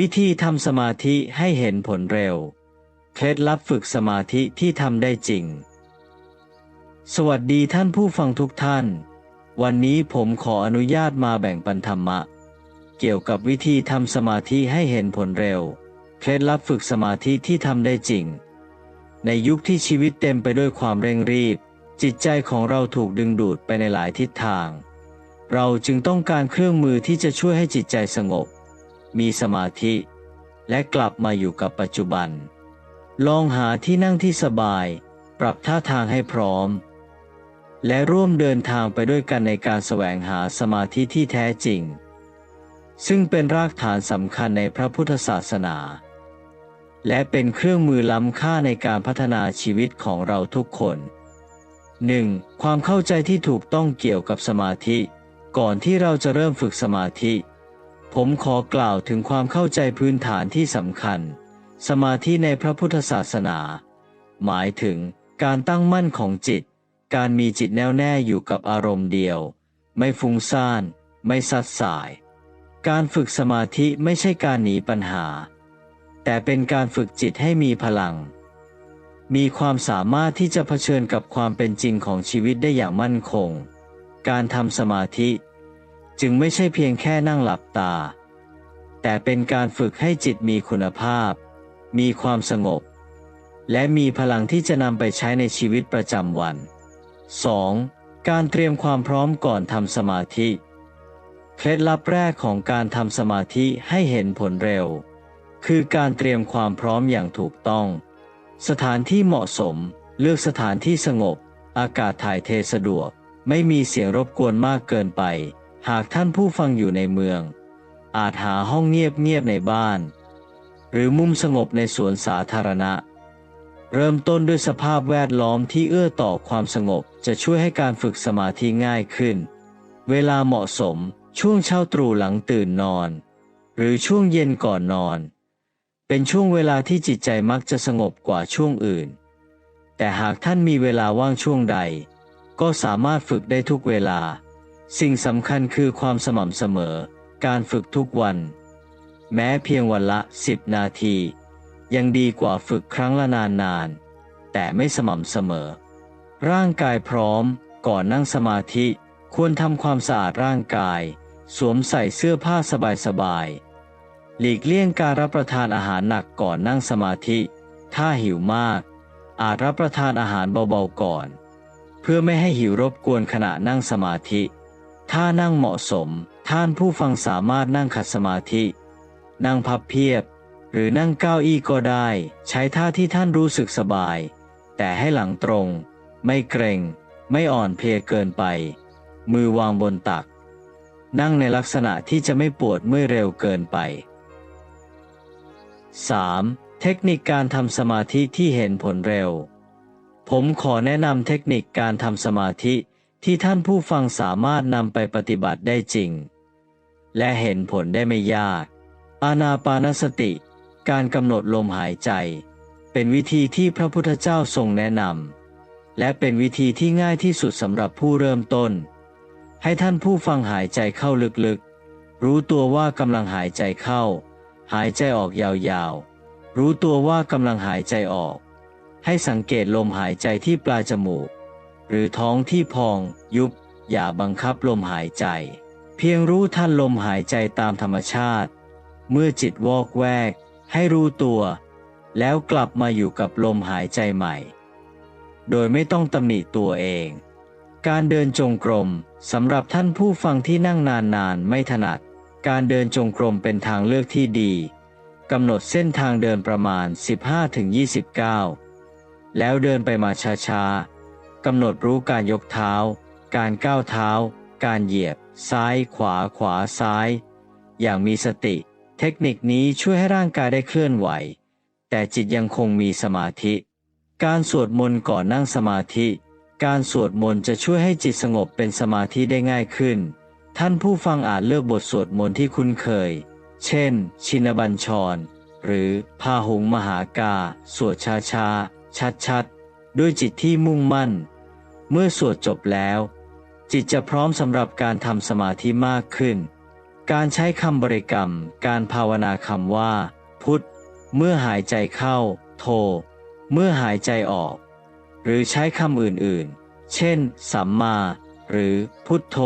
วิธีทำสมาธิให้เห็นผลเร็ว เคล็ดลับฝึกสมาธิที่ทำได้จริง สวัสดีท่านผู้ฟังทุกท่าน วันนี้ผมขออนุญาตมาแบ่งปันธรรมะ เกี่ยวกับวิธีทำสมาธิให้เห็นผลเร็ว เคล็ดลับฝึกสมาธิที่ทำได้จริง ในยุคที่ชีวิตเต็มไปด้วยความเร่งรีบ จิตใจของเราถูกดึงดูดไปในหลายทิศทาง เราจึงต้องการเครื่องมือที่จะช่วยให้จิตใจสงบ มีสมาธิ และกลับมาอยู่กับปัจจุบัน ลองหาที่นั่งที่สบาย ปรับท่าทางให้พร้อม และร่วมเดินทางไปด้วยกันในการแสวงหาสมาธิที่แท้จริง ซึ่งเป็นรากฐานสำคัญในพระพุทธศาสนา และเป็นเครื่องมือล้ำค่าในการพัฒนาชีวิตของเราทุกคน 1. ความเข้าใจที่ถูกต้องเกี่ยวกับสมาธิ ก่อนที่เราจะเริ่มฝึกสมาธิ ผมขอกล่าวถึงความเข้าใจพื้นฐานที่สำคัญ สมาธิในพระพุทธศาสนา หมายถึงการตั้งมั่นของจิต การมีจิตแน่วแน่อยู่กับอารมณ์เดียว ไม่ฟุ้งซ่าน ไม่ซัดสาย การฝึกสมาธิไม่ใช่การหนีปัญหา แต่เป็นการฝึกจิตให้มีพลัง มีความสามารถที่จะเผชิญกับความเป็นจริงของชีวิตได้อย่างมั่นคง การทำสมาธิ จึงไม่ใช่เพียงแค่นั่งหลับตา แต่เป็นการฝึกให้จิตมีคุณภาพ มีความสงบ และมีพลังที่จะนำไปใช้ในชีวิตประจำวัน 2. การเตรียมความพร้อมก่อนทำสมาธิ เคล็ดลับแรกของการทำสมาธิให้เห็นผลเร็ว คือการเตรียมความพร้อมอย่างถูกต้อง สถานที่เหมาะสม เลือกสถานที่สงบ อากาศถ่ายเทสะดวก ไม่มีเสียงรบกวนมากเกินไป หากท่านผู้ฟังอยู่ในเมือง อาจหาห้องเงียบๆในบ้าน หรือมุมสงบในสวนสาธารณะ เริ่มต้นด้วยสภาพแวดล้อมที่เอื้อต่อความสงบจะช่วยให้การฝึกสมาธิง่ายขึ้น เวลาเหมาะสมช่วงเช้าตรู่หลังตื่นนอน หรือช่วงเย็นก่อนนอน เป็นช่วงเวลาที่จิตใจมักจะสงบกว่าช่วงอื่น แต่หากท่านมีเวลาว่างช่วงใด ก็สามารถฝึกได้ทุกเวลา สิ่งสำคัญคือความสม่ำเสมอ การฝึกทุกวัน แม้เพียงวันละ 10 นาที ยังดีกว่าฝึกครั้งละนานๆ แต่ไม่สม่ำเสมอ ร่างกายพร้อมก่อนนั่งสมาธิควรทำความสะอาดร่างกาย สวมใส่เสื้อผ้าสบายๆ หลีกเลี่ยงการรับประทานอาหารหนักก่อนนั่งสมาธิ ถ้าหิวมาก อาจรับประทานอาหารเบาๆก่อน เพื่อไม่ให้หิวรบกวนขณะนั่งสมาธิ ถ้านั่งเหมาะสม ท่านผู้ฟังสามารถนั่งขัดสมาธิ นั่งพับเพียบ หรือนั่งเก้าอี้ก็ได้ ใช้ท่าที่ท่านรู้สึกสบาย แต่ให้หลังตรง ไม่เกรงไม่อ่อนเพลียเกินไป มือวางบนตัก นั่งในลักษณะที่จะไม่ปวดเมื่อยเร็วเกินไป 3. เทคนิคการทำสมาธิที่เห็นผลเร็ว ผมขอแนะนำเทคนิคการทำสมาธิ ที่ท่านผู้ฟังสามารถนำไปปฏิบัติได้จริง และเห็นผลได้ไม่ยาก อานาปานสติ การกำหนดลมหายใจ เป็นวิธีที่พระพุทธเจ้าทรงแนะนำและเป็นวิธีที่ง่ายที่สุดสำหรับผู้เริ่มต้น ให้ท่านผู้ฟังหายใจเข้าลึกๆ รู้ตัวว่ากำลังหายใจเข้า หายใจออกยาวๆ รู้ตัวว่ากำลังหายใจออก ให้สังเกตลมหายใจที่ปลายจมูก หรือท้องที่พองยุบ อย่าบังคับลมหายใจ เพียงรู้ทันลมหายใจตามธรรมชาติ เมื่อจิตวอกแวก ให้รู้ตัว แล้วกลับมาอยู่กับลมหายใจใหม่ โดยไม่ต้องตำหนิตัวเอง การเดินจงกรมสำหรับท่านผู้ฟังที่นั่งนานๆไม่ถนัด การเดินจงกรมเป็นทางเลือกที่ดีกำหนดเส้นทางเดินประมาณ 15-29 แล้วเดินไปมาช้าๆ กำหนดรู้การยกเท้า การก้าวเท้า การเหยียบ ซ้าย ขวา ขวา ซ้าย อย่างมีสติ เทคนิคนี้ช่วยให้ร่างกายได้เคลื่อนไหว แต่จิตยังคงมีสมาธิ การสวดมนต์ก่อนนั่งสมาธิ การสวดมนต์จะช่วยให้จิตสงบเป็นสมาธิได้ง่ายขึ้น ท่านผู้ฟังอาจเลือกบทสวดมนต์ที่คุ้นเคย เช่น ชินบัญชร หรือพาหุงมหากา สวดช้าช้าชัดชัดด้วยจิตที่มุ่งมั่น เมื่อสวดจบแล้ว จิตจะพร้อมสำหรับการทำสมาธิมากขึ้น การใช้คำบริกรรม การภาวนาคำว่า พุทธเมื่อหายใจเข้า โท เมื่อหายใจออก หรือใช้คำอื่นๆ เช่น สัมมา หรือพุทโธ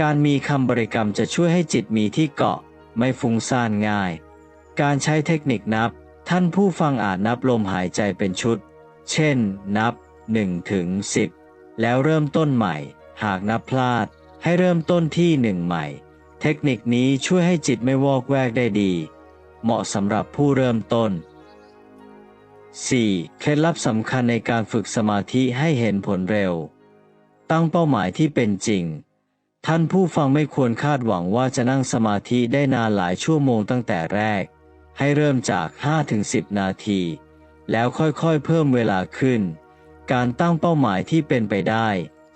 การมีคำบริกรรมจะช่วยให้จิตมีที่เกาะ ไม่ฟุ้งซ่านง่าย การใช้เทคนิคนับ ท่านผู้ฟังอาจนับลมหายใจเป็นชุด เช่น นับ1ถึง10 แล้วเริ่มต้นใหม่ หากนับพลาด ให้เริ่มต้นที่หนึ่งใหม่ เทคนิคนี้ช่วยให้จิตไม่วอกแวกได้ดี เหมาะสำหรับผู้เริ่มต้น 4. เคล็ดลับสำคัญในการฝึกสมาธิให้เห็นผลเร็ว ตั้งเป้าหมายที่เป็นจริง ท่านผู้ฟังไม่ควรคาดหวังว่าจะนั่งสมาธิได้นานหลายชั่วโมงตั้งแต่แรก ให้เริ่มจาก 5-10 นาที แล้วค่อยๆ เพิ่มเวลาขึ้น การตั้งเป้าหมายที่เป็นไปได้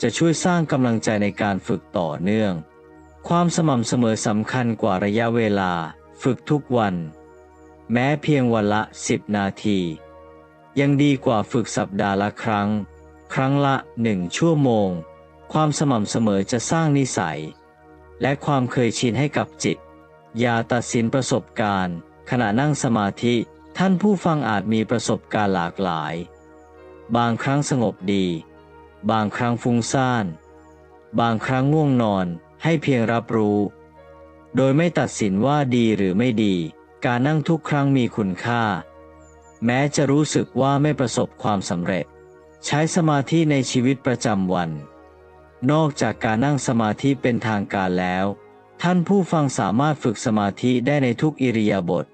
จะช่วยสร้างกำลังใจในการฝึกต่อเนื่อง ความสม่ำเสมอสำคัญกว่าระยะเวลา ฝึกทุกวัน แม้เพียงวันละ 10 นาที ยังดีกว่าฝึกสัปดาห์ละครั้ง ครั้งละหนึ่งชั่วโมง ความสม่ำเสมอจะสร้างนิสัย และความเคยชินให้กับจิต อย่าตัดสินประสบการณ์ ขณะนั่งสมาธิท่านผู้ฟังอาจมีประสบการณ์หลากหลาย บางครั้งสงบดี บางครั้งฟุ้งซ่าน บางครั้งง่วงนอนให้เพียงรับรู้ โดยไม่ตัดสินว่าดีหรือไม่ดี การนั่งทุกครั้งมีคุณค่า แม้จะรู้สึกว่าไม่ประสบความสำเร็จ ใช้สมาธิในชีวิตประจำวัน นอกจากการนั่งสมาธิเป็นทางการแล้ว ท่านผู้ฟังสามารถฝึกสมาธิได้ในทุกอิริยาบถ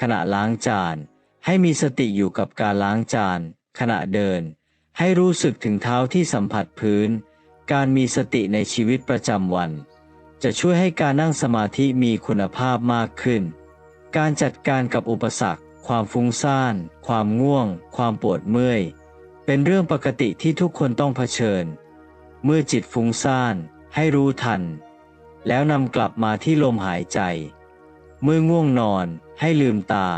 ขณะล้างจานให้มีสติอยู่กับการล้างจาน ขณะเดิน ให้รู้สึกถึงเท้าที่สัมผัสพื้น การมีสติในชีวิตประจำวัน จะช่วยให้การนั่งสมาธิมีคุณภาพมากขึ้น การจัดการกับอุปสรรค ความฟุ้งซ่าน ความง่วง ความปวดเมื่อย เป็นเรื่องปกติที่ทุกคนต้องเผชิญ เมื่อจิตฟุ้งซ่านให้รู้ทัน แล้วนำกลับมาที่ลมหายใจ เมื่อง่วงนอนให้ลืมตา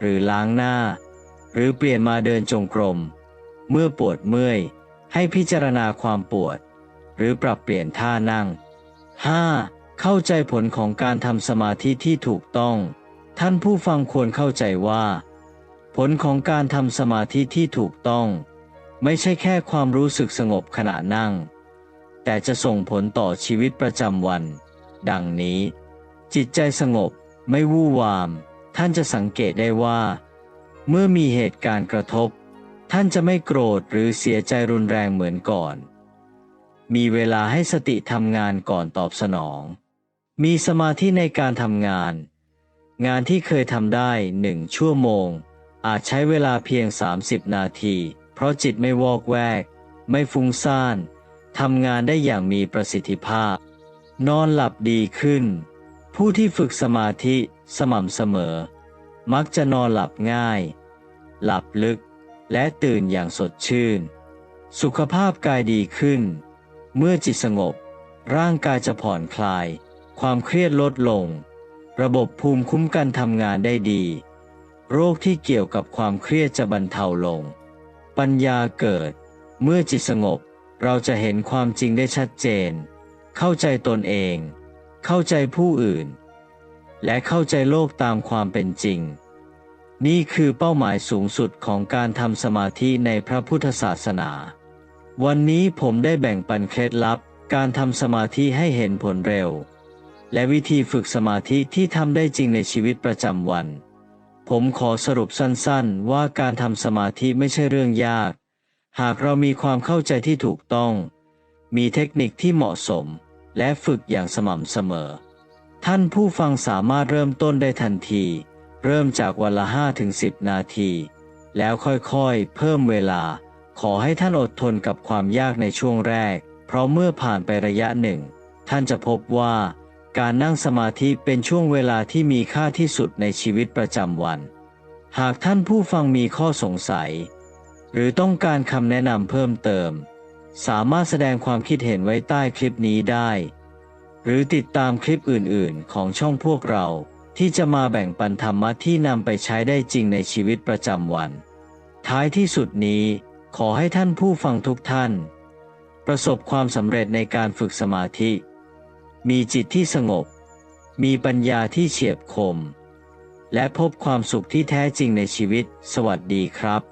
หรือล้างหน้า รือเปลี่ยนมาเดินจงกรม เมื่อปวดเมื่อย ให้พิจารณาความปวด หรือปรับเปลี่ยนท่านั่ง 5. เข้าใจผลของการทำสมาธิที่ถูกต้อง ท่านผู้ฟังควรเข้าใจว่า ผลของการทำสมาธิที่ถูกต้อง ไม่ใช่แค่ความรู้สึกสงบขณะนั่ง แต่จะส่งผลต่อชีวิตประจำวัน ดังนี้ จิตใจสงบไม่วู่วาม ท่านจะสังเกตได้ว่า เมื่อมีเหตุการณ์กระทบ ท่านจะไม่โกรธหรือเสียใจรุนแรงเหมือนก่อน มีเวลาให้สติทำงานก่อนตอบสนอง มีสมาธิในการทำงาน งานที่เคยทำได้หนึ่งชั่วโมง อาจใช้เวลาเพียง 30 นาที เพราะจิตไม่วอกแวก ไม่ฟุ้งซ่านทำงานได้อย่างมีประสิทธิภาพ นอนหลับดีขึ้น ผู้ที่ฝึกสมาธิสม่ำเสมอ มักจะนอนหลับง่าย หลับลึก และตื่นอย่างสดชื่น สุขภาพกายดีขึ้น เมื่อจิตสงบ ร่างกายจะผ่อนคลาย ความเครียดลดลง ระบบภูมิคุ้มกันทำงานได้ดี โรคที่เกี่ยวกับความเครียดจะบรรเทาลง ปัญญาเกิด เมื่อจิตสงบเราจะเห็นความจริงได้ชัดเจน เข้าใจตนเอง เข้าใจผู้อื่น และเข้าใจโลกตามความเป็นจริง นี่คือเป้าหมายสูงสุดของการทำสมาธิในพระพุทธศาสนา วันนี้ผมได้แบ่งปันเคล็ดลับ การทำสมาธิให้เห็นผลเร็ว และวิธีฝึกสมาธิที่ทำได้จริงในชีวิตประจำวัน ผมขอสรุปสั้นๆ ว่าการทำสมาธิไม่ใช่เรื่องยาก หากเรามีความเข้าใจที่ถูกต้อง มีเทคนิคที่เหมาะสม และฝึกอย่างสม่ำเสมอ ท่านผู้ฟังสามารถเริ่มต้นได้ทันที เริ่มจากวันละ5ถึง10 นาที แล้วค่อยๆ เพิ่มเวลา ขอให้ท่านอดทนกับความยากในช่วงแรก เพราะเมื่อผ่านไประยะหนึ่ง ท่านจะพบว่า การนั่งสมาธิเป็นช่วงเวลาที่มีค่าที่สุดในชีวิตประจำวัน หากท่านผู้ฟังมีข้อสงสัย หรือต้องการคำแนะนำเพิ่มเติม สามารถแสดงความคิดเห็นไว้ใต้คลิปนี้ได้ หรือติดตามคลิปอื่นๆ ของช่องพวกเรา ที่จะมาแบ่งปันธรรมะที่นำไปใช้ได้จริงในชีวิตประจำวัน ท้ายที่สุดนี้ขอให้ท่านผู้ฟังทุกท่าน ประสบความสำเร็จในการฝึกสมาธิ มีจิตที่สงบ มีปัญญาที่เฉียบคม และพบความสุขที่แท้จริงในชีวิต สวัสดีครับ